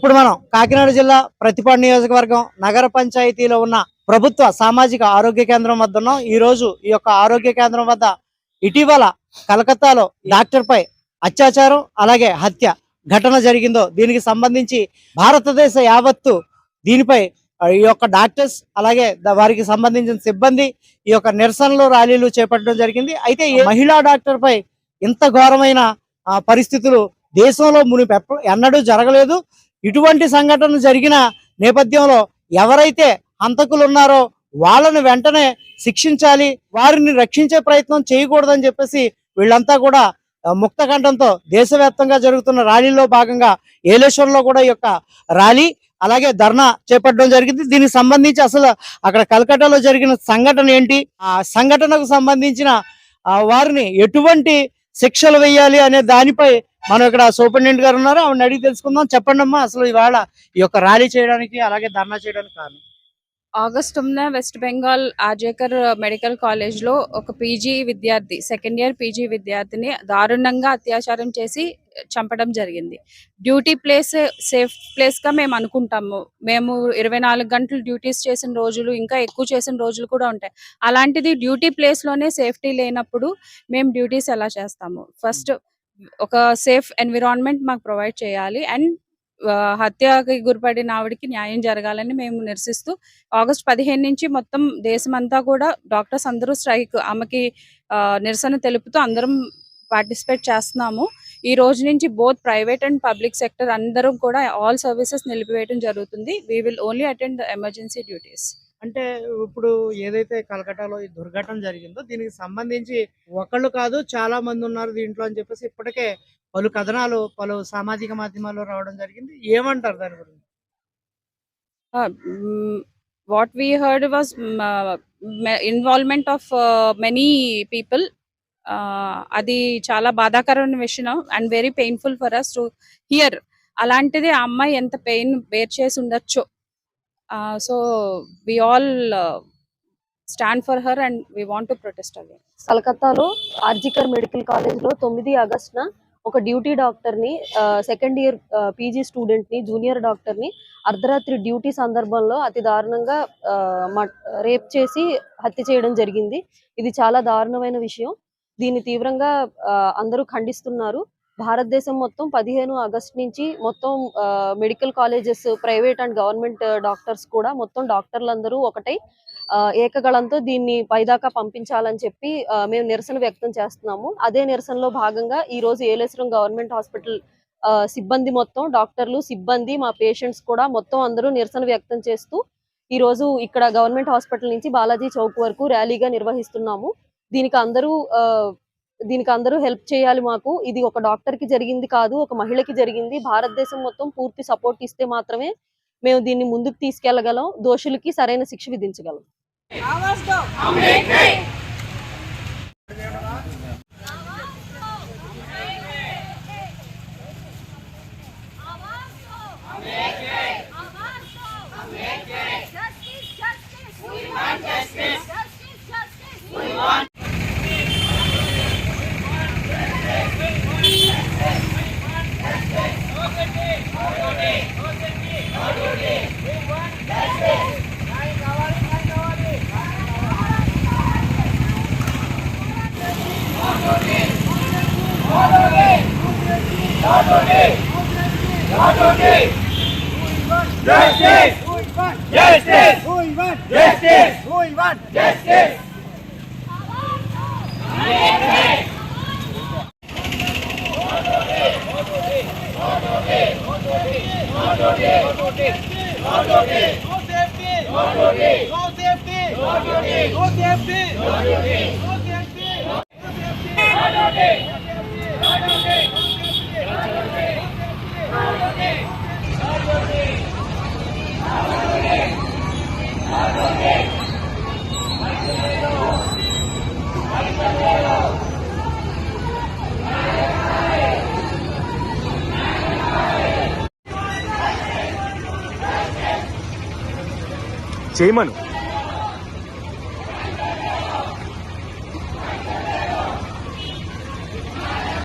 ఇప్పుడు మనం కాకినాడ జిల్లా ప్రతిపాడు నియోజకవర్గం నగర పంచాయతీలో ఉన్న ప్రభుత్వ సామాజిక ఆరోగ్య కేంద్రం వద్ద ఉన్నాం. ఈ రోజు ఈ యొక్క ఆరోగ్య కేంద్రం వద్ద ఇటీవల కలకత్తాలో డాక్టర్ పై అత్యాచారం అలాగే హత్య ఘటన జరిగిందో దీనికి సంబంధించి భారతదేశ యావత్తు దీనిపై ఈ యొక్క డాక్టర్స్ అలాగే వారికి సంబంధించిన సిబ్బంది ఈ యొక్క నిరసనలు ర్యాలీలు చేపట్టడం జరిగింది. అయితే ఈ మహిళా డాక్టర్ పై ఇంత ఘోరమైన ఆ, పరిస్థితులు దేశంలో మునిపెప్ప ఎన్నడూ జరగలేదు. ఇటువంటి సంఘటన జరిగిన నేపథ్యంలో ఎవరైతే హంతకులు ఉన్నారో వాళ్ళని వెంటనే శిక్షించాలి వారిని రక్షించే ప్రయత్నం చేయకూడదని చెప్పేసి వీళ్ళంతా కూడా ముక్తకంఠంతో ముక్త దేశవ్యాప్తంగా జరుగుతున్న ర్యాలీలో భాగంగా ఏలేశ్వరంలో కూడా ఈ యొక్క ర్యాలీ అలాగే ధర్నా చేపట్టడం జరిగింది. దీనికి సంబంధించి అసలు అక్కడ కలకట్టాలో జరిగిన సంఘటన ఏంటి? ఆ సంఘటనకు సంబంధించిన వారిని ఎటువంటి శిక్షలు వేయాలి అనే దానిపై మనం ఇక్కడ సూపరింటెండెంట్ గారు ఉన్నారు ఆవిడని అడిగి తెలుసుకుందాం. చెప్పండి అమ్మా అసలు ఇవాళ ఈ యొక్క ర్యాలీ చేయడానికి అలాగే ధర్నా చేయడానికి కారణం? ఆగస్ట్ తొమ్మిదిన వెస్ట్ బెంగాల్ ఆజేకర్ మెడికల్ కాలేజ్లో ఒక పీజీ విద్యార్థి సెకండ్ ఇయర్ పీజీ విద్యార్థిని దారుణంగా అత్యాచారం చేసి చంపడం జరిగింది. డ్యూటీ ప్లేస్ సేఫ్ ప్లేస్గా మేము అనుకుంటాము. మేము ఇరవై నాలుగు గంటలు డ్యూటీస్ చేసిన రోజులు ఇంకా ఎక్కువ చేసిన రోజులు కూడా ఉంటాయి. అలాంటిది డ్యూటీ ప్లేస్లోనే సేఫ్టీ లేనప్పుడు మేము డ్యూటీస్ ఎలా చేస్తాము? ఫస్ట్ ఒక సేఫ్ ఎన్విరాన్మెంట్ మాకు ప్రొవైడ్ చేయాలి. అండ్ హత్యకి గురిపడిన ఆవిడకి న్యాయం జరగాలని మేము నిరసిస్తూ ఆగస్ట్ పదిహేను నుంచి మొత్తం దేశమంతా కూడా డాక్టర్స్ అందరూ స్ట్రైక్ ఆమెకి నిరసన తెలుపుతూ అందరం పార్టిసిపేట్ చేస్తున్నాము. ఈ రోజు నుంచి both private and public sector అందరం కూడా ఆల్ సర్వీసెస్ నిలిపివేయడం జరుగుతుంది. We will only attend emergency duties అంటే ఇప్పుడు ఏదైతే కలకటాలో ఈ దుర్ఘటన జరిగిందో దీనికి సంబంధించి ఒకళ్ళు కాదు చాలా మంది ఉన్నారు దీంట్లో అని చెప్పేసి ఇప్పటికే పలు కథనాలు పలు సామాజిక మాధ్యమాల్లో రావడం జరిగింది. ఏమంటారు దాని గురించి? What we heard was involvement of many people అది చాలా బాధాకరమైన విషయం and very painful for us to hear అలాంటిది ఆ అమ్మాయి ఎంత పెయిన్ బేర్ చేసి ఉండొచ్చు. So we all stand for her and we want to protest again కలకత్తాలో ఆర్జికర్ మెడికల్ కాలేజ్లో తొమ్మిది ఆగస్టున ఒక డ్యూటీ డాక్టర్ని సెకండ్ ఇయర్ పీజీ స్టూడెంట్ని జూనియర్ డాక్టర్ని అర్ధరాత్రి డ్యూటీ సందర్భంలో అతి దారుణంగా రేప్ చేసి హత్య చేయడం జరిగింది. ఇది చాలా దారుణమైన విషయం. దీన్ని తీవ్రంగా అందరూ ఖండిస్తున్నారు. భారతదేశం మొత్తం పదిహేను ఆగస్ట్ నుంచి మొత్తం medical colleges private and government doctors కూడా మొత్తం డాక్టర్లందరూ ఒకటై ఏకగళంతో దీన్ని పైదాకా పంపించాలని చెప్పి మేము నిరసన వ్యక్తం చేస్తున్నాము. అదే నిరసనలో భాగంగా ఈరోజు ఏలేశ్వరం గవర్నమెంట్ హాస్పిటల్ ఆ, సిబ్బంది మొత్తం డాక్టర్లు సిబ్బంది మా పేషెంట్స్ కూడా మొత్తం అందరూ నిరసన వ్యక్తం చేస్తూ ఈ రోజు ఇక్కడ గవర్నమెంట్ హాస్పిటల్ నుంచి బాలాజీ చౌక్ వరకు ర్యాలీగా నిర్వహిస్తున్నాము. దీనికి అందరూ దీనికి అందరూ హెల్ప్ చేయాలి మాకు. ఇది ఒక డాక్టర్కి జరిగింది కాదు ఒక మహిళకి జరిగింది. భారతదేశం మొత్తం పూర్తి సపోర్ట్ ఇస్తే మాత్రమే మేము దీన్ని ముందుకు తీసుకెళ్ళగలం దోషులకి సరైన శిక్ష విధించగలం. No safety! No safety! No safety! No safety! చేయమను.